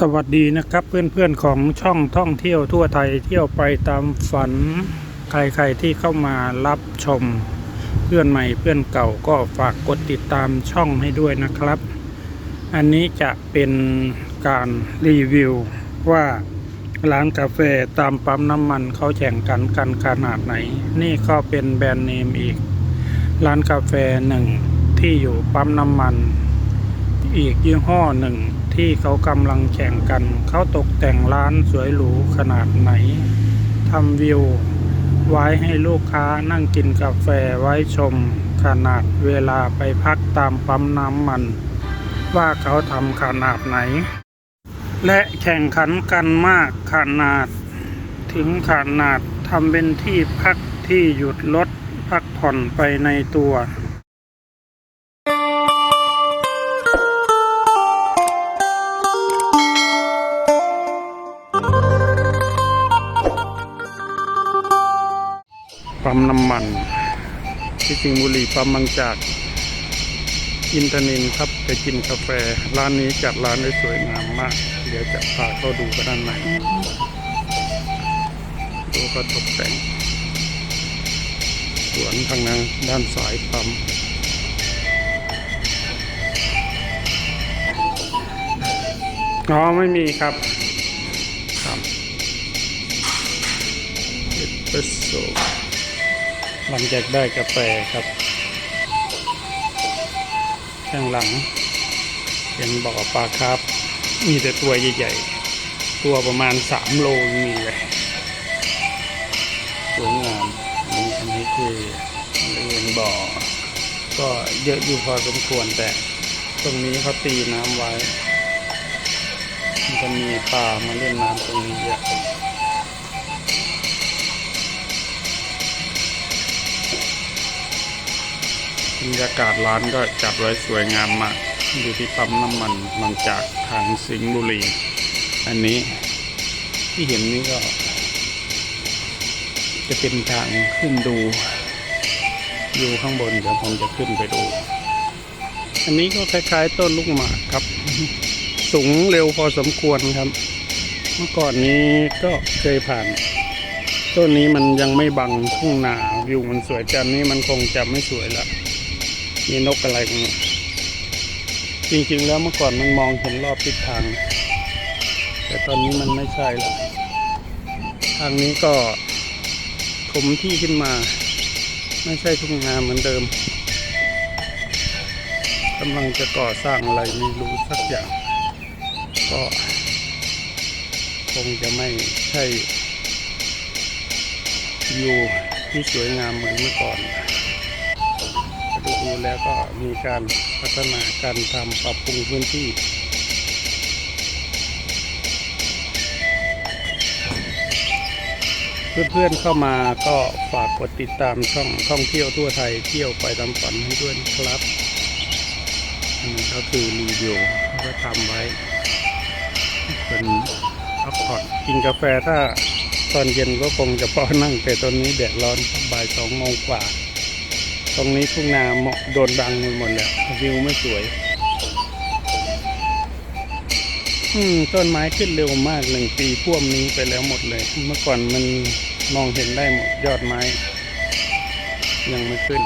สวัสดีนะครับเพื่อนๆของช่องท่องเที่ยวทั่วไทยเที่ยวไปตามฝัน ใครๆที่เข้ามารับชม เพื่อนใหม่เพื่อนเก่าก็ฝากกดติดตามช่องให้ด้วยนะครับ อันนี้จะเป็นการรีวิวว่าร้านกาแฟตามปั๊มน้ำมันเขาแข่งกันกันขนาดไหน นี่ก็เป็นแบรนด์เนมอีก ร้านกาแฟหนึ่งที่อยู่ปั๊มน้ำมัน อีกยี่ห้อหนึ่งที่เขากำลังแข่งกัน เขาตกแต่งร้านสวยหรูขนาดไหนทำวิว ไว้ให้ลูกค้านั่งกินกาแฟไว้ชม ขนาดเวลาไปพักตามปั๊มน้ำมัน ว่าเขาทำขนาดไหน และแข่งขันกันมากขนาด ถึงขนาดทำเป็นที่พักที่หยุดรถพักผ่อนไปในตัว ปั๊มน้ำมันที่สิงห์บุรีปั๊มบางจากอินทนินครับไปกินกาแฟ ร้านนี้จัดร้านได้สวยงามมาก เดี๋ยวจะพาเข้าดูกันด้านในดูก็ตกแต่งสวนทางนั้นด้านสายปั๊มอ๋อไม่มีครับครับเอสเปรสโซ หลังจากได้กาแฟครับ ข้างหลัง เป็นบ่อปลาครับ มีแต่ตัวใหญ่ๆ ตัวประมาณสามโลมีเลยสวยงามอันนี้อันนี้คือบริเวณบ่อ ก็เยอะอยู่พอสมควรแต่ ตรงนี้เขาตีน้ำไว้ มันจะมีปลามาเล่นน้ำตรงนี้เยอะ รยากาศร้านก็จัดไว้สวยงามมากอยู่ที่ปั๊มน้ำมันบางจากทางสิงห์บุรี อันนี้ที่เห็นนี้ก็ จะเป็นทางขึ้นดูอยู่ข้างบนเดี๋ยวผมจะขึ้นไปดู อันนี้ก็คล้ายๆต้นลูกหมากครับ สูงเร็วพอสมควรครับ เมื่อก่อนนี้ก็เคยผ่าน ต้นนี้มันยังไม่บังทุ่งนาวิวมันสวยแต่อันนี้มันคงจะไม่สวยละ มีนกอะไรตรงนี้จริงๆแล้วเมื่อก่อนมันมองเห็นรอบทิศทาง แต่ตอนนี้มันไม่ใช่แล้วทางนี้ก็ถมที่ขึ้นมา ไม่ใช่ทุ่งนาเหมือนเดิมกำลังจะก่อสร้างอะไรไม่รู้สักอย่าง ก็คงจะไม่ใช่วิวที่สวยงามเหมือนเมื่อก่อน แล้วก็มีการพัฒนาการทำปรับปรุงพื้นที่เพื่อนๆเข้ามาก็ฝากกดติดตามช่องท่องเที่ยวทั่วไทยเที่ยวไปตามฝันให้ด้วยครับอันนี้ก็คือรีวิวก็ทำไว้เป็นพักผ่อนกินกาแฟถ้าตอนเย็นก็คงจะพอนั่งแต่ตอนนี้แดดร้อนบ่ายสองโมงกว่า ตรงนี้ทุ่งนาเหมาะโดนดังหมดแล้ววิวไม่สวย อืมต้นไม้ขึ้นเร็วมากหนึ่งปีพ่วมนี้ไปแล้วหมดเลย เมื่อก่อนมันมองเห็นได้หมดยอดไม้ ยังไม่ขึ้น